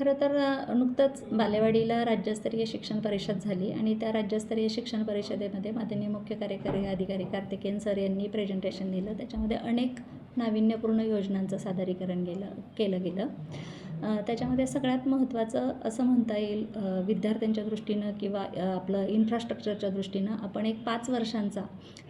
खरं तर नुकतंच बालेवाडीला राज्यस्तरीय शिक्षण परिषद झाली आणि त्या राज्यस्तरीय शिक्षण परिषदेमध्ये माननीय मुख्य कार्यकारी अधिकारी कार्तिकेन सर यांनी प्रेझेंटेशन दिलं त्याच्यामध्ये अनेक नाविन्यपूर्ण योजनांचं सादरीकरण गेलं केलं गेलं. त्याच्यामध्ये सगळ्यात महत्त्वाचं असं म्हणता येईल विद्यार्थ्यांच्या दृष्टीनं किंवा आपलं इन्फ्रास्ट्रक्चरच्या दृष्टीनं आपण एक पाच वर्षांचा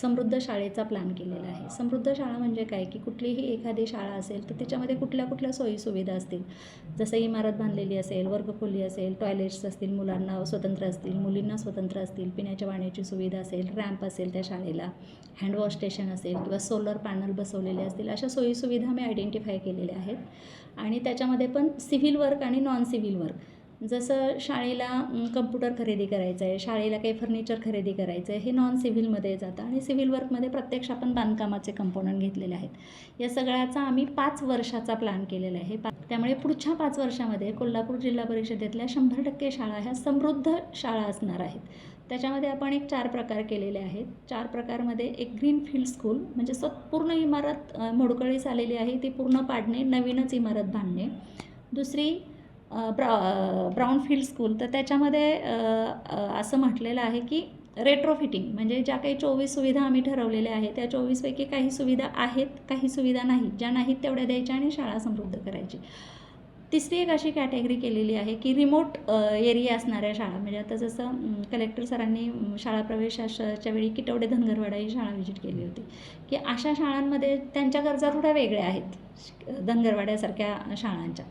समृद्ध शाळेचा प्लॅन केलेला आहे. समृद्ध शाळा म्हणजे काय? की कुठलीही एखादी शाळा असेल तर त्याच्यामध्ये कुठल्या कुठल्या सोयीसुविधा असतील. जसं इमारत बांधलेली असेल वर्गखोली असेल टॉयलेट्स असतील मुलांना स्वतंत्र असतील मुलींना स्वतंत्र असतील पिण्याच्या पाण्याची सुविधा असेल रॅम्प असेल त्या शाळेला हँडवॉश स्टेशन असेल किंवा सोलर पॅनल बसवलेले असतील अशा सोयीसुविधा मी आयडेंटिफाय केलेल्या आहेत. आणि त्याच्यामध्ये पण सिव्हिल वर्क आणि नॉन सिव्हिल वर्क. जसं शाळेला कम्प्युटर खरेदी करायचं आहे शाळेला काही फर्निचर खरेदी करायचं आहे हे नॉन सिव्हिलमध्ये जातं. आणि सिव्हिल वर्कमध्ये प्रत्यक्ष आपण बांधकामाचे कंपोनंट घेतलेले आहेत. या सगळ्याचा आम्ही पाच वर्षाचा प्लॅन केलेला आहे. पा त्यामुळे पुढच्या पाच वर्षामध्ये कोल्हापूर जिल्हा परिषदेतल्या शंभर टक्के शाळा ह्या समृद्ध शाळा असणार आहेत. त्याच्यामध्ये आपण एक चार प्रकार केलेले आहेत. चार प्रकारमध्ये एक ग्रीन फील्ड स्कूल म्हणजे स पूर्ण इमारत मोडकळीस आलेली आहे. ती पूर्ण पाडणे नवीनच इमारत बांधणे. दुसरी ब्रा ब्राऊन फील्ड स्कूल तर त्याच्यामध्ये असं म्हटलेलं आहे की रेट्रोफिटिंग म्हणजे ज्या काही चोवीस सुविधा आम्ही ठरवलेल्या आहेत त्या चोवीसपैकी काही सुविधा आहेत काही सुविधा नाहीत ज्या नाहीत तेवढ्या द्यायच्या आणि शाळा समृद्ध करायची. तिसरी एक अशी कॅटेगरी केलेली आहे की रिमोट एरिया असणाऱ्या शाळा. म्हणजे आता जसं कलेक्टर सरांनी शाळा प्रवेशाच्या वेळी किटवडे धनगरवाडा ही शाळा व्हिजिट केली होती. की अशा शाळांमध्ये त्यांच्या गरजा थोड्या वेगळ्या आहेत धनगरवाड्यासारख्या शाळांच्या.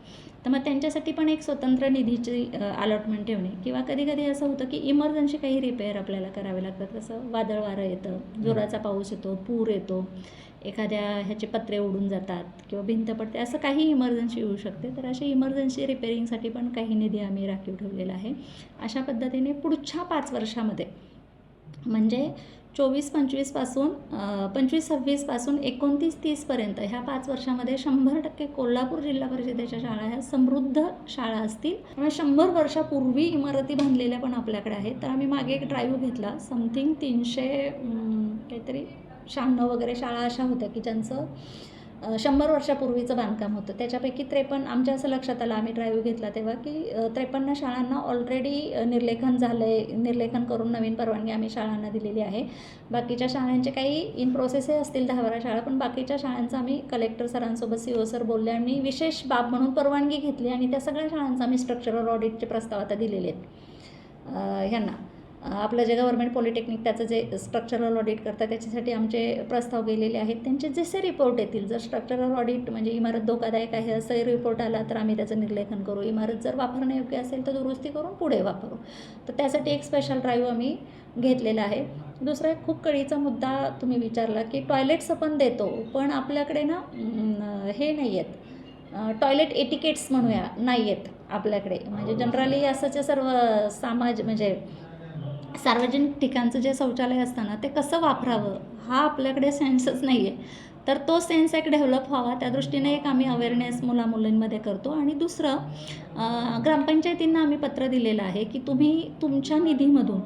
तर मग त्यांच्यासाठी पण एक स्वतंत्र निधीची अलॉटमेंट ठेवणे. किंवा कधी कधी असं होतं की इमर्जन्सी काही रिपेअर आपल्याला करावे लागतात. जसं वादळ वारं येतं जोराचा पाऊस येतो पूर येतो एखाद्या ह्याचे पत्रे उडून जातात किंवा भिंत पडते असं काही इमर्जन्सी येऊ शकते. तर अशी इमर्जन्सी रिपेअरिंगसाठी पण काही निधी आम्ही राखीव ठेवलेला आहे. अशा पद्धतीने पुढच्या पाच वर्षामध्ये म्हणजे चोवीस पंचवीसपासून पंचवीस सव्वीसपासून एकोणतीस तीसपर्यंत ह्या पाच वर्षामध्ये शंभर टक्के कोल्हापूर जिल्हा परिषदेच्या शाळा ह्या समृद्ध शाळा असतील. त्यामुळे शंभर वर्षापूर्वी इमारती बांधलेल्या पण आपल्याकडे आहेत. तर आम्ही मागे एक ड्राईव्ह घेतला. समथिंग तीनशे काहीतरी शहाण्णव वगैरे शाळा अशा होत्या की ज्यांचं शंभर वर्षापूर्वीचं बांधकाम होतं. त्याच्यापैकी त्रेपन्न आमच्या असं लक्षात आलं आम्ही ड्राईव्ह घेतला तेव्हा की त्रेपन्न शाळांना ऑलरेडी निर्लेखन झालं आहे निर्लेखन करून नवीन परवानगी आम्ही शाळांना दिलेली आहे. बाकीच्या शाळांचे काही इन प्रोसेसही असतील दहा बारा शाळा पण बाकीच्या शाळांचं आम्ही कलेक्टर सरांसोबत सी ओ सर बोलले आणि विशेष बाब म्हणून परवानगी घेतली आणि त्या सगळ्या शाळांचा आम्ही स्ट्रक्चरल ऑडिटचे प्रस्ताव आता दिलेले आहेत. ह्यांना. आपलं जे गव्हर्मेंट पॉलिटेक्निक त्याचं जे स्ट्रक्चरल ऑडिट करतात त्याच्यासाठी आमचे प्रस्ताव गेलेले आहेत. त्यांचे जसे रिपोर्ट येतील जर स्ट्रक्चरल ऑडिट म्हणजे इमारत धोकादायक आहे असं रिपोर्ट आला तर आम्ही त्याचं निर्लेखन करू. इमारत जर वापरण्यायोग्य असेल तर दुरुस्ती करून पुढे वापरू. तर त्यासाठी एक स्पेशल ड्राईव्ह आम्ही घेतलेला आहे. दुसरा एक खूप कळीचा मुद्दा तुम्ही विचारला की टॉयलेट्स आपण देतो पण आपल्याकडे ना हे नाही आहेत टॉयलेट एटिकेट्स म्हणूया नाही आहेत आपल्याकडे. म्हणजे जनरली असंचे सर्व समाज म्हणजे सार्वजनिक ठिकाणचं जे शौचालय असतं ना ते कसं वापरावं? हा आपल्याकडे सेन्सच नाही आहे तर तो सेन्स एक डेव्हलप व्हावा. त्या दृष्टीने एक आम्ही अवेअरनेस मुलामुलींमध्ये करतो. आणि दुसरं ग्रामपंचायतींना आम्ही पत्र दिलेलं आहे की तुम्ही तुमच्या निधीमधून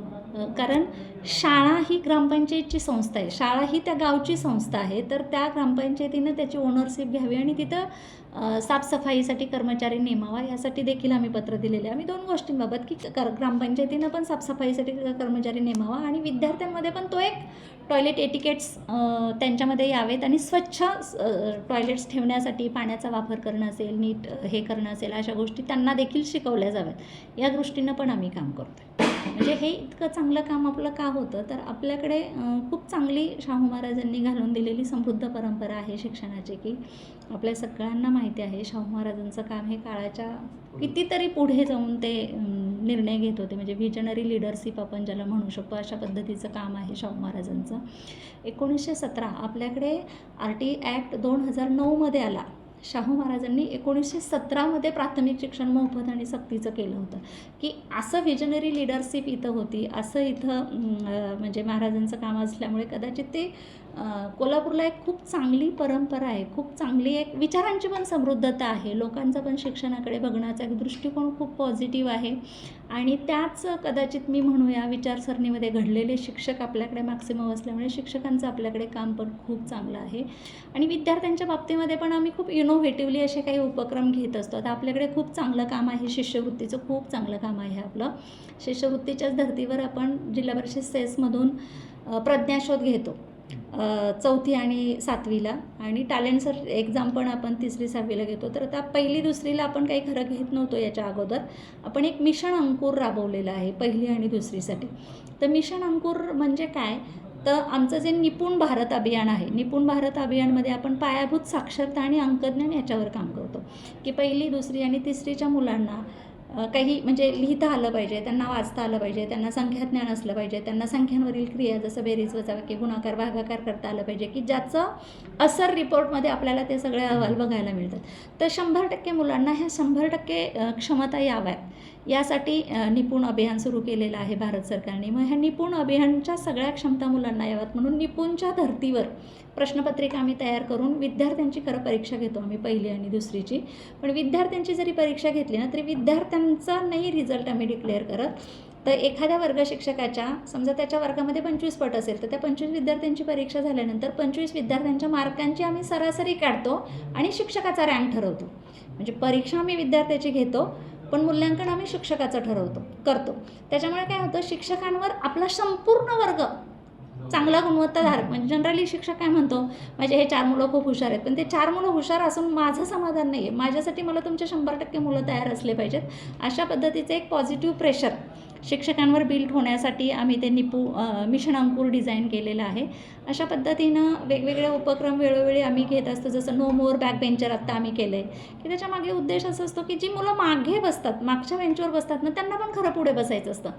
कारण शाळा ही ग्रामपंचायतची संस्था आहे. शाळा ही त्या गावची संस्था आहे. तर त्या ग्रामपंचायतीनं त्याची ओनरशिप घ्यावी आणि तिथं साफसफाईसाठी कर्मचारी नेमावा यासाठी देखील आम्ही पत्र दिलेले आहे. आम्ही दोन गोष्टींबाबत की कर ग्रामपंचायतीनं पण साफसफाईसाठी कर्मचारी नेमावा आणि विद्यार्थ्यांमध्ये पण तो एक टॉयलेट एटिकेट्स त्यांच्यामध्ये यावेत आणि स्वच्छ टॉयलेट्स ठेवण्यासाठी पाण्याचा वापर करणं असेल नीट हे करणं असेल अशा गोष्टी त्यांना देखील शिकवल्या जाव्यात. या दृष्टीनं पण आम्ही काम करतो म्हणजे हे इतकं चांगलं काम आपलं का होतं? तर आपल्याकडे खूप चांगली शाहू महाराजांनी घालून दिलेली समृद्ध परंपरा आहे शिक्षणाची की आपल्या सगळ्यांना माहिती आहे शाहू महाराजांचं काम हे काळाच्या कितीतरी पुढे जाऊन ते निर्णय घेत होते. म्हणजे व्हिजनरी लिडरशिप आपण ज्याला म्हणू शकतो अशा पद्धतीचं काम आहे शाहू महाराजांचं. एकोणीसशे सतरा आपल्याकडे आर टी ॲक्ट दोन हजार नऊमध्ये आला. शाहू महाराजांनी एकोणीसशे सतरामध्ये प्राथमिक शिक्षण मोफत आणि सक्तीचं केलं होतं. की असं व्हिजनरी लिडरशिप इथं होती असं इथं म्हणजे महाराजांचं काम असल्यामुळे कदाचित ते कोल्हापूरला एक खूप चांगली परंपरा आहे. खूप चांगली एक विचारांची पण समृद्धता आहे. लोकांचा पण शिक्षणाकडे बघण्याचा एक दृष्टिकोन खूप पॉझिटिव्ह आहे. आणि त्याच कदाचित मी म्हणूया विचारसरणीमध्ये घडलेले शिक्षक आपल्याकडे मॅक्सिमम असल्यामुळे शिक्षकांचं आपल्याकडे काम पण खूप चांगलं आहे. आणि विद्यार्थ्यांच्या बाबतीमध्ये पण आम्ही खूप इनोव्हेटिव्हली असे काही उपक्रम घेत असतो. आता आपल्याकडे खूप चांगलं काम आहे शिष्यवृत्तीचं खूप चांगलं काम आहे आपलं. शिष्यवृत्तीच्याच धर्तीवर आपण जिल्हा परिषद सेसमधून प्रज्ञाशोध घेतो. चौथी आणि सातवीला. आणि टॅलेंट सर एक्झाम पण आपण तिसरी सहावीला घेतो. तर आता पहिली दुसरीला आपण काही खरं घेत नव्हतो याच्या अगोदर. आपण एक मिशन अंकुर राबवलेलं आहे पहिली आणि दुसरीसाठी. तर मिशन अंकुर म्हणजे काय? तर आमचं जे निपुण भारत अभियान आहे निपुण भारत अभियानमध्ये आपण पायाभूत साक्षरता आणि अंकज्ञान याच्यावर काम करतो. की पहिली दुसरी आणि तिसरीच्या मुलांना काही म्हणजे लिहिता आलं पाहिजे त्यांना वाचता आलं पाहिजे त्यांना संख्याज्ञान असलं पाहिजे त्यांना संख्यांवरील क्रिया जसं बेरीज वजाबाकी गुणाकार भागाकार करता आलं पाहिजे की ज्याचं असर रिपोर्टमध्ये आपल्याला ते सगळे अहवाल बघायला मिळतात. तर शंभर टक्के मुलांना ह्या शंभर टक्के क्षमता याव्यात. यासाठी निपुण अभियान सुरू केलेलं आहे भारत सरकारने. मग ह्या निपुण अभियानच्या सगळ्या क्षमता मुलांना याव्यात म्हणून निपुणच्या धर्तीवर प्रश्नपत्रिका आम्ही तयार करून विद्यार्थ्यांची खरं परीक्षा घेतो आम्ही पहिली आणि दुसरीची. पण विद्यार्थ्यांची जरी परीक्षा घेतली ना तरी विद्यार्थ्यांचा नाही रिझल्ट आम्ही डिक्लेअर करत. तर एखाद्या वर्ग शिक्षकाच्या समजा त्याच्या वर्गामध्ये पंचवीस पट असेल तर त्या पंचवीस विद्यार्थ्यांची परीक्षा झाल्यानंतर पंचवीस विद्यार्थ्यांच्या मार्कांची आम्ही सरासरी काढतो आणि शिक्षकाचा रँक ठरवतो. म्हणजे परीक्षा आम्ही विद्यार्थ्याची घेतो. पण मूल्यांकन आम्ही शिक्षकाचं ठरवतो करतो. त्याच्यामुळे काय होतं शिक्षकांवर आपला संपूर्ण वर्ग चांगला गुणवत्ताधारक म्हणजे जनरली शिक्षक काय म्हणतो म्हणजे हे चार मुलं खूप हुशार आहेत. पण ते चार मुलं हुशार असून माझं समाधान नाही आहे माझ्यासाठी मला तुमचे शंभर टक्के मुलं तयार असले पाहिजेत. अशा पद्धतीचं एक पॉझिटिव्ह प्रेशर शिक्षकांवर बिल्ड होण्यासाठी आम्ही ते निपू मिशन अंकुर डिझाईन केलेलं आहे. अशा पद्धतीनं वेगवेगळे उपक्रम वेळोवेळी आम्ही घेत असतो. जसं नो मोर बॅक बेंचर आत्ता आम्ही केलं आहे की त्याच्यामागे उद्देश असा असतो की जी मुलं मागे बसतात मागच्या बेंचवर बसतात ना त्यांना पण खरं पुढे बसायचं असतं.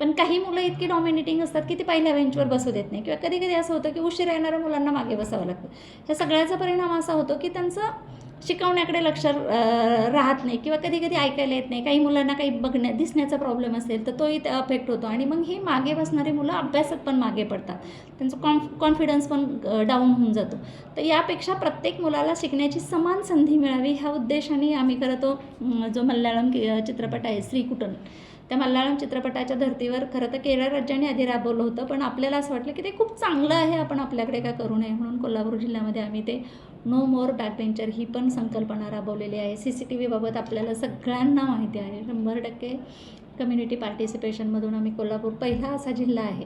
पण काही मुलं इतकी डॉमिनेटिंग असतात की ती पहिल्या बेंचवर बसू देत नाही. किंवा कधी कधी असं होतं की उशीर येणाऱ्या मुलांना मागे बसावं लागतं. ह्या सगळ्याचा परिणाम असा होतो की त्यांचं शिकवण्याकडे लक्ष राहत नाही किंवा कधी कधी ऐकायला येत नाही. काही मुलांना काही बघण्या दिसण्याचा प्रॉब्लेम असेल तर तोही अफेक्ट होतो. आणि मग ही मागे बसणारी मुलं अभ्यासात पण मागे पडतात. त्यांचं कॉन्फ कॉन्फिडन्स पण डाऊन होऊन जातो. तर यापेक्षा प्रत्येक मुलाला शिकण्याची समान संधी मिळावी ह्या उद्देशाने आम्ही करतो जो मल्याळम कि- चित्रपट आहे श्रीकुटन त्या मल्याळम चित्रपटाच्या धर्तीवर खरं तर केरळ राज्याने आधी राबवलं होतं. पण आपल्याला असं वाटलं की ते खूप चांगलं आहे. आपण आपल्याकडे का करू नये. म्हणून कोल्हापूर जिल्ह्यामध्ये आम्ही ते नो मोर बॅक ही पण संकल्पना राबवलेली आहे. सी सी टी व्हीबाबत आपल्याला सगळ्यांना माहिती आहे. शंभर टक्के कम्युनिटी पार्टिसिपेशनमधून आम्ही कोल्हापूर पहिला असा जिल्हा आहे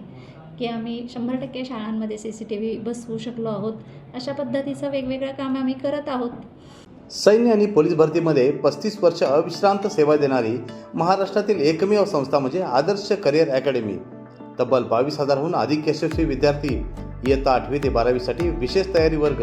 की आम्ही शंभर टक्के शाळांमध्ये सी सी टी व्ही बसवू शकलो आहोत. अशा पद्धतीचं वेगवेगळं काम आम्ही करत आहोत. सैन्य आणि पोलीस भरतीमध्ये पस्तीस वर्ष अविश्रांत सेवा देणारी महाराष्ट्रातील एकमेव संस्था म्हणजे आदर्श करिअर अकॅडमी. तब्बल बावीस हजारहून अधिक यशस्वी विद्यार्थी इयत्ता आठवी ते बारावीसाठी विशेष तयारी वर्ग